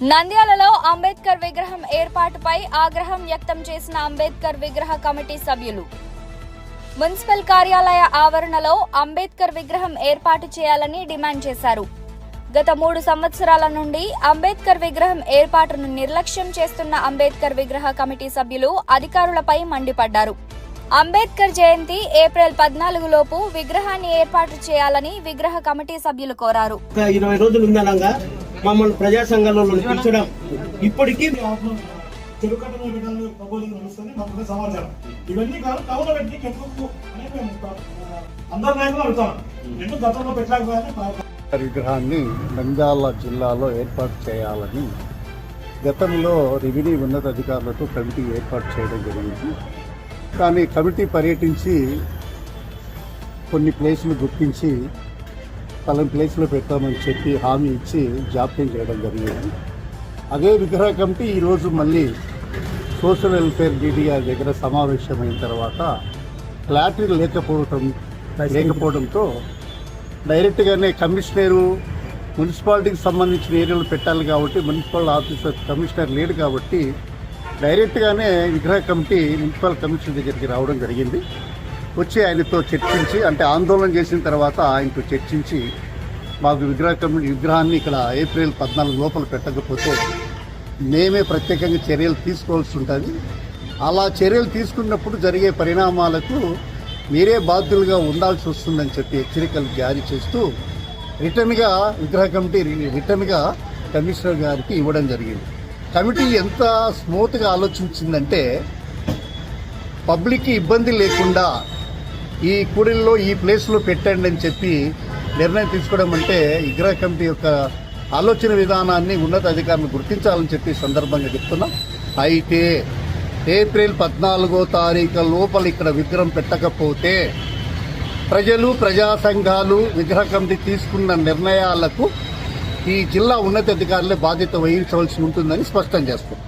నంద్యాలలో అంబేద్కర్ విగ్రహం ఏర్పాటుపై ఆగ్రహం వ్యక్తం చేసిన అంబేద్కర్ విగ్రహ కమిటీ సభ్యులు. మున్సిపల్ కార్యాలయ ఆవరణలో అంబేద్కర్ విగ్రహం ఏర్పాటు చేయాలని డిమాండ్ చేశారు. గత మూడు సంవత్సరాల నుండి అంబేద్కర్ విగ్రహం ఏర్పాటును నిర్లక్ష్యం చేస్తున్న అంబేద్కర్ విగ్రహ కమిటీ సభ్యులు అధికారులపై మండిపడ్డారు. అంబేద్కర్ జయంతి ఏప్రిల్ పద్నాలుగు లోపు విగ్రహాన్ని ఏర్పాటు చేయాలని విగ్రహ కమిటీ సభ్యులు కోరారు. ఇరవై రోజులు మమ్మల్ని ప్రజా సంఘాలలో పిలిచడం ఇప్పటికీ చెరుకట్ట విధానం ప్రపోజల్ నడుస్తుంది. మాకు సమాచారం. ఇవన్నీ కాదు పెట్టి మేము అందరి నాయకులు అడుగుతాం. గతంలో విగ్రహాన్ని నంద్యాల జిల్లాలో ఏర్పాటు చేయాలని గతంలో రెవెన్యూ ఉన్నత అధికారులతో కమిటీ ఏర్పాటు చేయడం జరిగింది. కానీ కమిటీ పర్యటించి కొన్ని ప్లేసులు గుర్తించి పలాని ప్లేస్లో పెట్టామని చెప్పి హామీ ఇచ్చి జాప్యం చేయడం జరిగింది. అదే విగ్రహ కమిటీ ఈరోజు మళ్ళీ సోషల్ వెల్ఫేర్ డీడీఆర్ దగ్గర సమావేశమైన తర్వాత క్లారిటీ లేకపోవటం లేకపోవడంతో డైరెక్ట్గానే కమిషనరు మున్సిపాలిటీకి సంబంధించిన ఏరియాలు పెట్టాలి కాబట్టి మున్సిపల్ ఆఫీసర్ కమిషనర్ లేడు కాబట్టి డైరెక్ట్గానే విగ్రహ కమిటీ మున్సిపల్ కమిషనర్ దగ్గరికి రావడం జరిగింది. వచ్చి ఆయనతో చర్చించి అంటే ఆందోళన చేసిన తర్వాత ఆయనతో చర్చించి మాకు విగ్రహ కమిటీ విగ్రహాన్ని ఇక్కడ ఏప్రిల్ పద్నాలుగు లోపల పెట్టకపోతే మేమే ప్రత్యేకంగా చర్యలు తీసుకోవాల్సి ఉంటుంది. అలా చర్యలు తీసుకున్నప్పుడు జరిగే పరిణామాలకు మీరే బాధ్యులుగా ఉండాల్సి వస్తుందని చెప్పి హెచ్చరికలు జారీ చేస్తూ రిటర్న్గా విగ్రహ కమిటీ రిటర్న్గా కమిషనర్ గారికి ఇవ్వడం జరిగింది. కమిటీ ఎంత స్మూత్గా ఆలోచించిందంటే పబ్లిక్కి ఇబ్బంది లేకుండా ఈ కూడలిలో ఈ ప్లేస్లో పెట్టండి అని చెప్పి నిర్ణయం తీసుకోవడం అంటే విగ్రహ కమిటీ యొక్క ఆలోచన విధానాన్ని ఉన్నత అధికారులు గుర్తించాలని చెప్పి సందర్భంగా చెప్తున్నాం. అయితే ఏప్రిల్ పద్నాలుగో తారీఖు లోపల ఇక్కడ విగ్రహం పెట్టకపోతే ప్రజలు ప్రజా సంఘాలు విగ్రహ కమిటీ తీసుకున్న నిర్ణయాలకు ఈ జిల్లా ఉన్నతాధికారులే బాధ్యత వహించవలసి ఉంటుందని స్పష్టం చేస్తున్నాం.